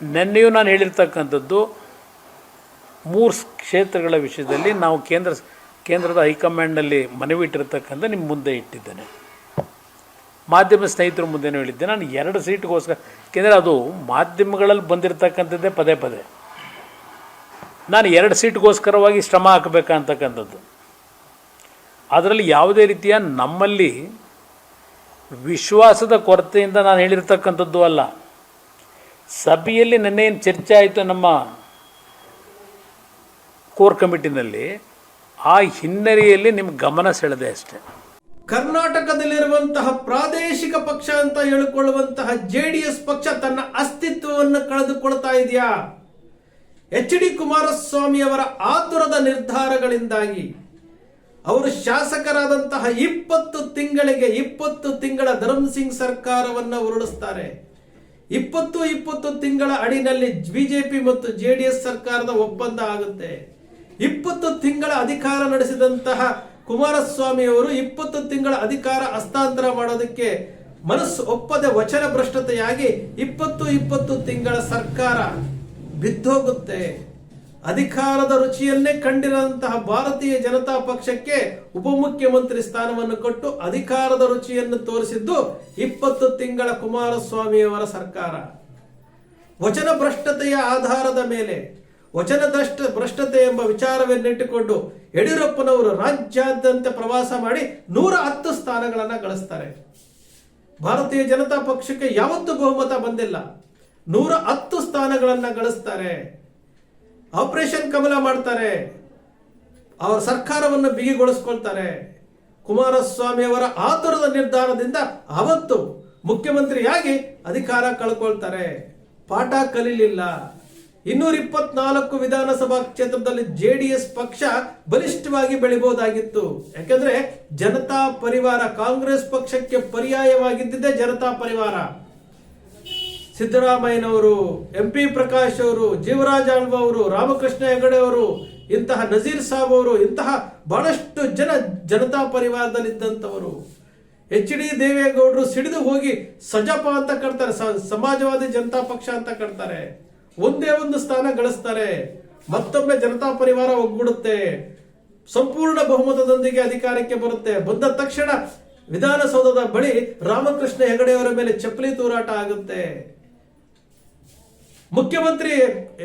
ನೆನ್ನೆಯೂ ನಾನು ಹೇಳಿರ್ತಕ್ಕಂಥದ್ದು, ಮೂರು ಕ್ಷೇತ್ರಗಳ ವಿಷಯದಲ್ಲಿ ನಾವು ಕೇಂದ್ರ ಕೇಂದ್ರದ ಹೈಕಮಾಂಡ್ನಲ್ಲಿ ಮನವಿ ಇಟ್ಟಿರ್ತಕ್ಕಂಥ ನಿಮ್ಮ ಮುಂದೆ ಇಟ್ಟಿದ್ದೇನೆ. ಮಾಧ್ಯಮ ಸ್ನೇಹಿತರ ಮುಂದೆನೂ ಹೇಳಿದ್ದೆ, ನಾನು ಎರಡು ಸೀಟ್ಗೋಸ್ಕರ ಏಕೆಂದರೆ ಅದು ಮಾಧ್ಯಮಗಳಲ್ಲಿ ಬಂದಿರತಕ್ಕಂಥದ್ದೇ ಪದೇ ಪದೇ. ನಾನು ಎರಡು ಸೀಟ್ಗೋಸ್ಕರವಾಗಿ ಶ್ರಮ ಹಾಕಬೇಕಂತಕ್ಕಂಥದ್ದು. ಅದರಲ್ಲಿ ಯಾವುದೇ ರೀತಿಯ ನಮ್ಮಲ್ಲಿ ವಿಶ್ವಾಸದ ಕೊರತೆಯಿಂದ ನಾನು ಹೇಳಿರ್ತಕ್ಕಂಥದ್ದು ಅಲ್ಲ. ಸಭೆಯಲ್ಲಿ ಏನು ಚರ್ಚೆ ಆಯಿತು ನಮ್ಮ ಕೋರ್ ಕಮಿಟಿನಲ್ಲಿ, ಆ ಹಿನ್ನೆಲೆಯಲ್ಲಿ ನಿಮ್ಮ ಗಮನ ಸೆಳೆದೆ ಅಷ್ಟೇ. ಕರ್ನಾಟಕದಲ್ಲಿರುವಂತಹ ಪ್ರಾದೇಶಿಕ ಪಕ್ಷ ಅಂತ ಹೇಳಿಕೊಳ್ಳುವಂತಹ ಜೆ ಡಿ ಎಸ್ ಪಕ್ಷ ತನ್ನ ಅಸ್ತಿತ್ವವನ್ನು ಕಳೆದುಕೊಳ್ತಾ ಇದೆಯಾ? ಎಚ್ ಡಿ ಕುಮಾರಸ್ವಾಮಿ ಅವರ ಆತುರದ ನಿರ್ಧಾರಗಳಿಂದಾಗಿ ಅವರು ಶಾಸಕರಾದಂತಹ ಇಪ್ಪತ್ತು ತಿಂಗಳಿಗೆ ಇಪ್ಪತ್ತು ತಿಂಗಳ ಧರ್ಮ್ ಸಿಂಗ್ ಸರ್ಕಾರವನ್ನು ಉರುಳಿಸ್ತಾರೆ ಇಪ್ಪತ್ತು ಇಪ್ಪತ್ತು ತಿಂಗಳ ಅಡಿನಲ್ಲಿ ಬಿಜೆಪಿ ಮತ್ತು ಜೆಡಿಎಸ್ ಸರ್ಕಾರದ ಒಪ್ಪಂದ ಆಗುತ್ತೆ. ಇಪ್ಪತ್ತು ತಿಂಗಳ ಅಧಿಕಾರ ನಡೆಸಿದಂತಹ ಕುಮಾರಸ್ವಾಮಿ ಅವರು ಇಪ್ಪತ್ತು ತಿಂಗಳ ಅಧಿಕಾರ ಹಸ್ತಾಂತರ ಮಾಡೋದಕ್ಕೆ ಮನಸ್ಸು ಒಪ್ಪದೆ ವಚನ ಭ್ರಷ್ಟತೆಯಾಗಿ ಇಪ್ಪತ್ತು ಇಪ್ಪತ್ತು ತಿಂಗಳ ಸರ್ಕಾರ ಬಿದ್ದೋಗುತ್ತೆ. ಅಧಿಕಾರದ ರುಚಿಯನ್ನೇ ಕಂಡಿರುವಂತಹ ಭಾರತೀಯ ಜನತಾ ಪಕ್ಷಕ್ಕೆ ಉಪಮುಖ್ಯಮಂತ್ರಿ ಸ್ಥಾನವನ್ನು ಕೊಟ್ಟು ಅಧಿಕಾರದ ರುಚಿಯನ್ನು ತೋರಿಸಿದ್ದು ಇಪ್ಪತ್ತು ತಿಂಗಳ ಕುಮಾರಸ್ವಾಮಿಯವರ ಸರ್ಕಾರ. ವಚನ ಭ್ರಷ್ಟತೆಯ ಆಧಾರದ ಮೇಲೆ, ವಚನ ಭ್ರಷ್ಟ ಭ್ರಷ್ಟತೆ ಎಂಬ ವಿಚಾರವನ್ನಿಟ್ಟುಕೊಂಡು ಯಡಿಯೂರಪ್ಪನವರು ರಾಜ್ಯಾದ್ಯಂತ ಪ್ರವಾಸ ಮಾಡಿ ನೂರ ಹತ್ತು ಸ್ಥಾನಗಳನ್ನು ಗಳಿಸ್ತಾರೆ. ಭಾರತೀಯ ಜನತಾ ಪಕ್ಷಕ್ಕೆ ಯಾವತ್ತೂ ಬಹುಮತ ಬಂದಿಲ್ಲ. ನೂರ ಹತ್ತು ಸ್ಥಾನಗಳನ್ನು ಗಳಿಸ್ತಾರೆ. ಆಪರೇಷನ್ ಕಮಲ ಮಾಡ್ತಾರೆ. ಅವರ ಸರ್ಕಾರವನ್ನು ಬಿಗಿಗೊಳಿಸ್ಕೊಳ್ತಾರೆ. ಕುಮಾರಸ್ವಾಮಿಯವರ ಆತುರದ ನಿರ್ಧಾರದಿಂದ ಅವತ್ತು ಮುಖ್ಯಮಂತ್ರಿಯಾಗಿ ಅಧಿಕಾರ ಕಳ್ಕೊಳ್ತಾರೆ. ಪಾಠ ಕಲೀಲಿಲ್ಲ. ಇನ್ನೂರ ಇಪ್ಪತ್ನಾಲ್ಕು ವಿಧಾನಸಭಾ ಕ್ಷೇತ್ರದಲ್ಲಿ ಜೆ ಡಿ ಎಸ್ ಪಕ್ಷ ಬಲಿಷ್ಠವಾಗಿ ಬೆಳಿಬಹುದಾಗಿತ್ತು ಯಾಕಂದ್ರೆ ಜನತಾ ಪರಿವಾರ ಕಾಂಗ್ರೆಸ್ ಪಕ್ಷಕ್ಕೆ ಪರ್ಯಾಯವಾಗಿದ್ದಿದ್ದೇ ಜನತಾ ಪರಿವಾರ. ಸಿದ್ದರಾಮಯ್ಯನವರು ಎಂ ಪಿ ಪ್ರಕಾಶ್ ಅವರು, ಜೀವರಾಜ ಆಳ್ವ ಅವರು, ರಾಮಕೃಷ್ಣ ಹೆಗಡೆ ಅವರು, ಇಂತಹ ನಜೀರ್ ಸಾಬ್ ಅವರು, ಇಂತಹ ಬಹಳಷ್ಟು ಜನ ಜನತಾ ಪರಿವಾರದಲ್ಲಿದ್ದಂಥವರು. ಎಚ್ ಡಿ ದೇವೇಗೌಡರು ಸಿಡಿದು ಹೋಗಿ ಸಜಪ ಅಂತ ಕಟ್ತಾರೆ ಸಮಾಜವಾದಿ ಜನತಾ ಪಕ್ಷ ಅಂತ ಕಟ್ತಾರೆ. ಒಂದೇ ಒಂದು ಸ್ಥಾನ ಗಳಿಸ್ತಾರೆ. ಮತ್ತೊಮ್ಮೆ ಜನತಾ ಪರಿವಾರ ಒಗ್ಗೂಡುತ್ತೆ. ಸಂಪೂರ್ಣ ಬಹುಮತದೊಂದಿಗೆ ಅಧಿಕಾರಕ್ಕೆ ಬರುತ್ತೆ. ಬಂದ ತಕ್ಷಣ ವಿಧಾನಸೌಧದ ಬಳಿ ರಾಮಕೃಷ್ಣ ಹೆಗಡೆಯವರ ಮೇಲೆ ಚಪ್ಪಲಿ ತೂರಾಟ ಆಗುತ್ತೆ. ಮುಖ್ಯಮಂತ್ರಿ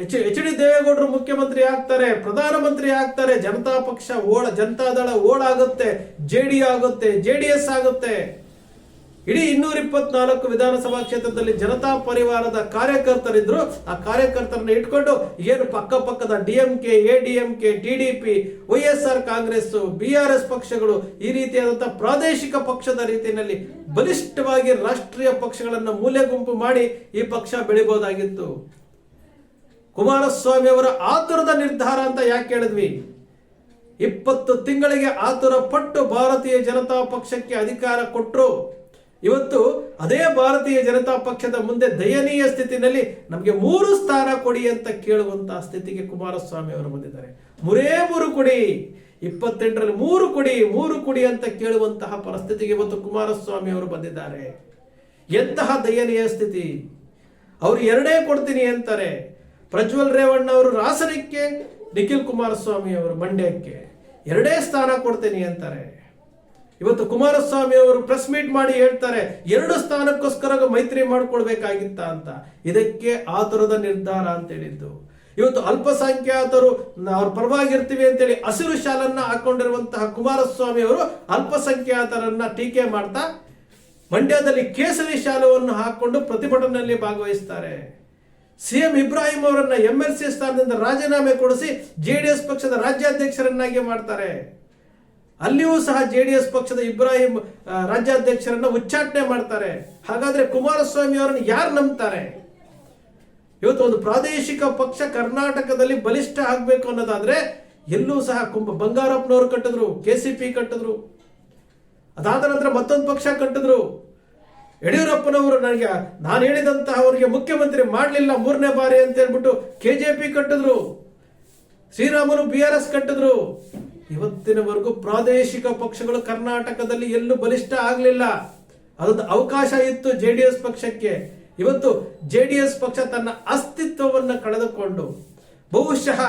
ಎಚ್ ಎಚ್ ಡಿ ದೇವೇಗೌಡರು ಮುಖ್ಯಮಂತ್ರಿ ಆಗ್ತಾರೆ, ಪ್ರಧಾನಮಂತ್ರಿ ಆಗ್ತಾರೆ, ಜನತಾ ಪಕ್ಷ ಓಡ ಜನತಾದಳ ಓಡಾಗುತ್ತೆ, ಜೆ ಡಿ ಆಗುತ್ತೆ, ಜೆ ಡಿ ಎಸ್ ಆಗುತ್ತೆ. ಇಡೀ ಇನ್ನೂರ ಇಪ್ಪತ್ನಾಲ್ಕು ವಿಧಾನಸಭಾ ಕ್ಷೇತ್ರದಲ್ಲಿ ಜನತಾ ಪರಿವಾರದ ಕಾರ್ಯಕರ್ತರಿದ್ರು. ಆ ಕಾರ್ಯಕರ್ತರನ್ನ ಇಟ್ಕೊಂಡು ಏನು ಪಕ್ಕ ಪಕ್ಕದ DMK A DMK TDP Y S R Congress B R S ಪಕ್ಷಗಳು ಈ ರೀತಿಯಾದಂತಹ ಪ್ರಾದೇಶಿಕ ಪಕ್ಷದ ರೀತಿಯಲ್ಲಿ ಬಲಿಷ್ಠವಾಗಿ ರಾಷ್ಟ್ರೀಯ ಪಕ್ಷಗಳನ್ನು ಮೂಲೆ ಗುಂಪು ಮಾಡಿ ಈ ಪಕ್ಷ ಬೆಳಿಬಹುದಾಗಿತ್ತು ಕುಮಾರಸ್ವಾಮಿ ಅವರ ಆತುರದ ನಿರ್ಧಾರ ಅಂತ ಯಾಕೆ ಹೇಳಿದ್ವಿ? ಇಪ್ಪತ್ತು ತಿಂಗಳಿಗೆ ಆತುರ ಪಟ್ಟು ಭಾರತೀಯ ಜನತಾ ಪಕ್ಷಕ್ಕೆ ಅಧಿಕಾರ ಕೊಟ್ಟರು ಇವತ್ತು ಅದೇ ಭಾರತೀಯ ಜನತಾ ಪಕ್ಷದ ಮುಂದೆ ದಯನೀಯ ಸ್ಥಿತಿನಲ್ಲಿ ನಮಗೆ ಮೂರು ಸ್ಥಾನ ಕೊಡಿ ಅಂತ ಕೇಳುವಂತಹ ಸ್ಥಿತಿಗೆ ಕುಮಾರಸ್ವಾಮಿ ಅವರು ಬಂದಿದ್ದಾರೆ. ಮೂರೇ ಮೂರು ಕೊಡಿ, ಇಪ್ಪತ್ತೆಂಟರಲ್ಲಿ ಮೂರು ಕೊಡಿ ಮೂರು ಕೊಡಿ ಅಂತ ಕೇಳುವಂತಹ ಪರಿಸ್ಥಿತಿಗೆ ಇವತ್ತು ಕುಮಾರಸ್ವಾಮಿ ಅವರು ಬಂದಿದ್ದಾರೆ. ಎಂತಹ ದಯನೀಯ ಸ್ಥಿತಿ? ಅವರು ಎರಡೇ ಕೊಡ್ತೀನಿ ಅಂತಾರೆ. ಪ್ರಜ್ವಲ್ ರೇವಣ್ಣ ಅವರು ರಾಸನಕ್ಕೆ, ನಿಖಿಲ್ ಕುಮಾರಸ್ವಾಮಿ ಅವರು ಮಂಡ್ಯಕ್ಕೆ ಎರಡೇ ಸ್ಥಾನ ಕೊಡ್ತೀನಿ ಅಂತಾರೆ. ಇವತ್ತು ಕುಮಾರಸ್ವಾಮಿ ಅವರು ಪ್ರೆಸ್ ಮೀಟ್ ಮಾಡಿ ಹೇಳ್ತಾರೆ, ಎರಡು ಸ್ಥಾನಕ್ಕೋಸ್ಕರ ಮೈತ್ರಿ ಮಾಡ್ಕೊಳ್ಬೇಕಾಗಿತ್ತ ಅಂತ. ಇದಕ್ಕೆ ಆತುರದ ನಿರ್ಧಾರ ಅಂತ ಹೇಳಿದ್ದು ಇವತ್ತು ಅಲ್ಪಸಂಖ್ಯಾತರು, ಅವ್ರ ಪರವಾಗಿರ್ತೀವಿ ಅಂತೇಳಿ ಹಸಿರು ಶಾಲನ್ನ ಹಾಕೊಂಡಿರುವಂತಹ ಕುಮಾರಸ್ವಾಮಿ ಅವರು ಅಲ್ಪಸಂಖ್ಯಾತರನ್ನ ಟೀಕೆ ಮಾಡ್ತಾ, ಮಂಡ್ಯದಲ್ಲಿ ಕೇಸರಿ ಶಾಲವನ್ನು ಹಾಕೊಂಡು ಪ್ರತಿಭಟನೆಯಲ್ಲಿ ಭಾಗವಹಿಸ್ತಾರೆ. ಸಿಎಂ ಇಬ್ರಾಹಿಂ ಅವರನ್ನ ಎಂ ಎಲ್ ಸಿ ಸ್ಥಾನದಿಂದ ರಾಜೀನಾಮೆ ಕೊಡಿಸಿ ಜೆಡಿಎಸ್ ಪಕ್ಷದ ರಾಜ್ಯಾಧ್ಯಕ್ಷರನ್ನಾಗಿ ಮಾಡ್ತಾರೆ. ಅಲ್ಲಿಯೂ ಸಹ ಜೆಡಿಎಸ್ ಪಕ್ಷದ ಇಬ್ರಾಹಿಂ ರಾಜ್ಯಾಧ್ಯಕ್ಷರನ್ನ ಉಚ್ಚಾಟನೆ ಮಾಡ್ತಾರೆ. ಹಾಗಾದ್ರೆ ಕುಮಾರಸ್ವಾಮಿ ಅವರನ್ನು ಯಾರು ನಂಬ್ತಾರೆ? ಇವತ್ತು ಒಂದು ಪ್ರಾದೇಶಿಕ ಪಕ್ಷ ಕರ್ನಾಟಕದಲ್ಲಿ ಬಲಿಷ್ಠ ಆಗಬೇಕು ಅನ್ನೋದಾದ್ರೆ ಎಲ್ಲೂ ಸಹ ಕುಂಭ ಬಂಗಾರಪ್ಪನವರು ಕಟ್ಟಿದ್ರು, ಕೆ ಸಿ ಪಿ ಕಟ್ಟಿದ್ರು. ಅದಾದ ನಂತರ ಮತ್ತೊಂದು ಪಕ್ಷ ಕಟ್ಟಿದ್ರು. ಯಡಿಯೂರಪ್ಪನವರು ನನಗೆ, ನಾನು ಹೇಳಿದಂತಹ ಅವರಿಗೆ ಮುಖ್ಯಮಂತ್ರಿ ಮಾಡಲಿಲ್ಲ ಮೂರನೇ ಬಾರಿ ಅಂತ ಹೇಳ್ಬಿಟ್ಟು ಕೆಜೆಪಿ ಕಟ್ಟಿದ್ರು. ಶ್ರೀರಾಮನು ಬಿ ಆರ್ ಎಸ್ ಕಟ್ಟಿದ್ರು. ಇವತ್ತಿನವರೆಗೂ ಪ್ರಾದೇಶಿಕ ಪಕ್ಷಗಳು ಕರ್ನಾಟಕದಲ್ಲಿ ಎಲ್ಲೂ ಬಲಿಷ್ಠ ಆಗಲಿಲ್ಲ. ಅದೊಂದು ಅವಕಾಶ ಇತ್ತು ಜೆ ಡಿ ಎಸ್ ಪಕ್ಷಕ್ಕೆ. ಇವತ್ತು ಜೆ ಡಿ ಎಸ್ ಪಕ್ಷ ತನ್ನ ಅಸ್ತಿತ್ವವನ್ನು ಕಳೆದುಕೊಂಡು ಬಹುಶಃ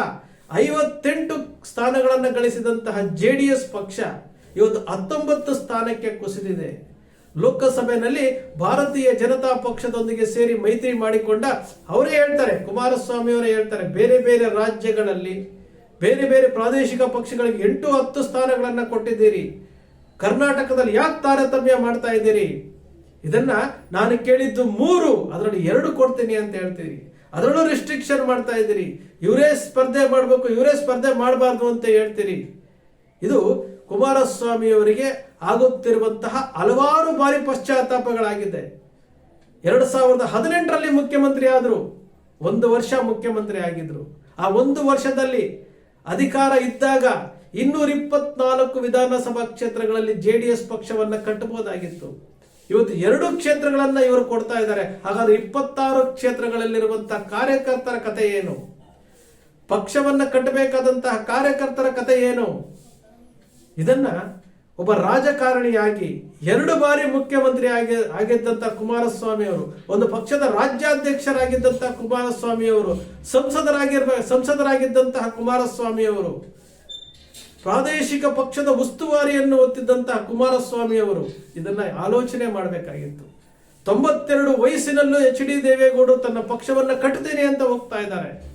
ಐವತ್ತೆಂಟು ಸ್ಥಾನಗಳನ್ನು ಗಳಿಸಿದಂತಹ ಜೆ ಡಿ ಎಸ್ ಪಕ್ಷ ಇವತ್ತು ಹತ್ತೊಂಬತ್ತು ಸ್ಥಾನಕ್ಕೆ ಕುಸಿದಿದೆ. ಲೋಕಸಭೆಯಲ್ಲಿ ಭಾರತೀಯ ಜನತಾ ಪಕ್ಷದೊಂದಿಗೆ ಸೇರಿ ಮೈತ್ರಿ ಮಾಡಿಕೊಂಡ ಅವರೇ ಹೇಳ್ತಾರೆ ಕುಮಾರಸ್ವಾಮಿ ಅವರೇ ಹೇಳ್ತಾರೆ, ಬೇರೆ ಬೇರೆ ರಾಜ್ಯಗಳಲ್ಲಿ ಬೇರೆ ಬೇರೆ ಪ್ರಾದೇಶಿಕ ಪಕ್ಷಗಳಿಗೆ ಎಂಟು ಹತ್ತು ಸ್ಥಾನಗಳನ್ನು ಕೊಟ್ಟಿದ್ದೀರಿ. ಕರ್ನಾಟಕದಲ್ಲಿ ಯಾಕೆ ತಾರತಮ್ಯ ಮಾಡ್ತಾ ಇದ್ದೀರಿ? ಇದನ್ನ ನಾನು ಕೇಳಿದ್ದು ಮೂರು, ಅದರಲ್ಲಿ ಎರಡು ಕೊಡ್ತೀನಿ ಅಂತ ಹೇಳ್ತೀರಿ. ಅದರಲ್ಲೂ ರಿಸ್ಟ್ರಿಕ್ಷನ್ ಮಾಡ್ತಾ ಇದ್ದೀರಿ. ಇವರೇ ಸ್ಪರ್ಧೆ ಮಾಡಬೇಕು, ಇವರೇ ಸ್ಪರ್ಧೆ ಮಾಡಬಾರ್ದು ಅಂತ ಹೇಳ್ತೀರಿ. ಇದು ಕುಮಾರಸ್ವಾಮಿ ಅವರಿಗೆ ಆಗುತ್ತಿರುವಂತಹ ಹಲವಾರು ಬಾರಿ ಪಶ್ಚಾತ್ತಾಪಗಳಾಗಿದೆ. ಎರಡು ಸಾವಿರದ ಹದಿನೆಂಟರಲ್ಲಿ ಮುಖ್ಯಮಂತ್ರಿ ಆದರು, ಒಂದು ವರ್ಷ ಮುಖ್ಯಮಂತ್ರಿ ಆಗಿದ್ರು. ಆ ಒಂದು ವರ್ಷದಲ್ಲಿ ಅಧಿಕಾರ ಇದ್ದಾಗ ಇನ್ನೂರ ಇಪ್ಪತ್ನಾಲ್ಕು ವಿಧಾನಸಭಾ ಕ್ಷೇತ್ರಗಳಲ್ಲಿ ಜೆ ಡಿ ಎಸ್ ಪಕ್ಷವನ್ನ ಕಟ್ಟಬಹುದಾಗಿತ್ತು. ಇವತ್ತು ಎರಡು ಕ್ಷೇತ್ರಗಳನ್ನ ಇವರು ಕೊಡ್ತಾ ಇದ್ದಾರೆ. ಹಾಗಾದ್ರೆ ಇಪ್ಪತ್ತಾರು ಕ್ಷೇತ್ರಗಳಲ್ಲಿರುವಂತಹ ಕಾರ್ಯಕರ್ತರ ಕತೆ ಏನು? ಪಕ್ಷವನ್ನ ಕಟ್ಟಬೇಕಾದಂತಹ ಕಾರ್ಯಕರ್ತರ ಕತೆ ಏನು? ಇದನ್ನ ಒಬ್ಬ ರಾಜಕಾರಣಿಯಾಗಿ ಎರಡು ಬಾರಿ ಮುಖ್ಯಮಂತ್ರಿ ಆಗಿ ಆಗಿದ್ದಂತ ಕುಮಾರಸ್ವಾಮಿ ಅವರು ಒಂದು ಪಕ್ಷದ ರಾಜ್ಯಾಧ್ಯಕ್ಷರಾಗಿದ್ದಂಥ ಕುಮಾರಸ್ವಾಮಿ ಅವರು ಸಂಸದರಾಗಿರ್ಬ, ಸಂಸದರಾಗಿದ್ದಂತಹ ಕುಮಾರಸ್ವಾಮಿ ಅವರು ಪ್ರಾದೇಶಿಕ ಪಕ್ಷದ ಉಸ್ತುವಾರಿಯನ್ನು ಹೊತ್ತಿದ್ದಂತಹ ಕುಮಾರಸ್ವಾಮಿ ಅವರು ಇದನ್ನ ಆಲೋಚನೆ ಮಾಡಬೇಕಾಗಿತ್ತು. ತೊಂಬತ್ತೆರಡು ವಯಸ್ಸಿನಲ್ಲೂ ಎಚ್ ಡಿ ದೇವೇಗೌಡರು ತನ್ನ ಪಕ್ಷವನ್ನ ಕಟ್ಟುತ್ತೇನೆ ಅಂತ ಹೋಗ್ತಾ ಇದ್ದಾರೆ.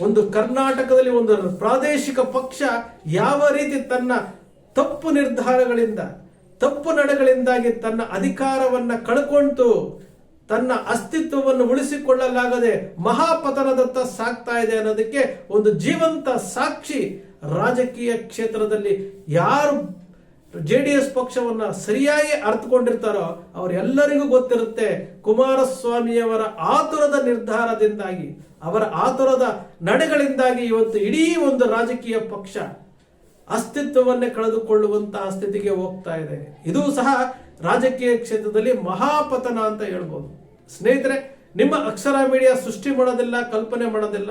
ಒಂದು ಕರ್ನಾಟಕದಲ್ಲಿ ಒಂದು ಪ್ರಾದೇಶಿಕ ಪಕ್ಷ ಯಾವ ರೀತಿ ತನ್ನ ತಪ್ಪು ನಿರ್ಧಾರಗಳಿಂದ, ತಪ್ಪು ನಡೆಗಳಿಂದಾಗಿ ತನ್ನ ಅಧಿಕಾರವನ್ನ ಕಳ್ಕೊಂಡು ತನ್ನ ಅಸ್ತಿತ್ವವನ್ನು ಉಳಿಸಿಕೊಳ್ಳಲಾಗದೆ ಮಹಾಪತನದತ್ತ ಸಾಕ್ತಾ ಇದೆ ಅನ್ನೋದಕ್ಕೆ ಒಂದು ಜೀವಂತ ಸಾಕ್ಷಿ ರಾಜಕೀಯ ಕ್ಷೇತ್ರದಲ್ಲಿ ಯಾರು ಜೆ ಡಿ ಎಸ್ ಪಕ್ಷವನ್ನ ಸರಿಯಾಗಿ ಅರ್ಥಕೊಂಡಿರ್ತಾರೋ ಅವರೆಲ್ಲರಿಗೂ ಗೊತ್ತಿರುತ್ತೆ ಕುಮಾರಸ್ವಾಮಿಯವರ ಆತುರದ ನಿರ್ಧಾರದಿಂದಾಗಿ, ಅವರ ಆತುರದ ನಡೆಗಳಿಂದಾಗಿ ಇವತ್ತು ಇಡೀ ಒಂದು ರಾಜಕೀಯ ಪಕ್ಷ ಅಸ್ತಿತ್ವವನ್ನೇ ಕಳೆದುಕೊಳ್ಳುವಂತಹ ಸ್ಥಿತಿಗೆ ಹೋಗ್ತಾ ಇದೆ. ಇದು ಸಹ ರಾಜಕೀಯ ಕ್ಷೇತ್ರದಲ್ಲಿ ಮಹಾಪತನ ಅಂತ ಹೇಳ್ಬೋದು. ಸ್ನೇಹಿತರೆ, ನಿಮ್ಮ ಅಕ್ಷರ ಮೀಡಿಯಾ ಸೃಷ್ಟಿ ಮಾಡೋದಿಲ್ಲ, ಕಲ್ಪನೆ ಮಾಡೋದಿಲ್ಲ.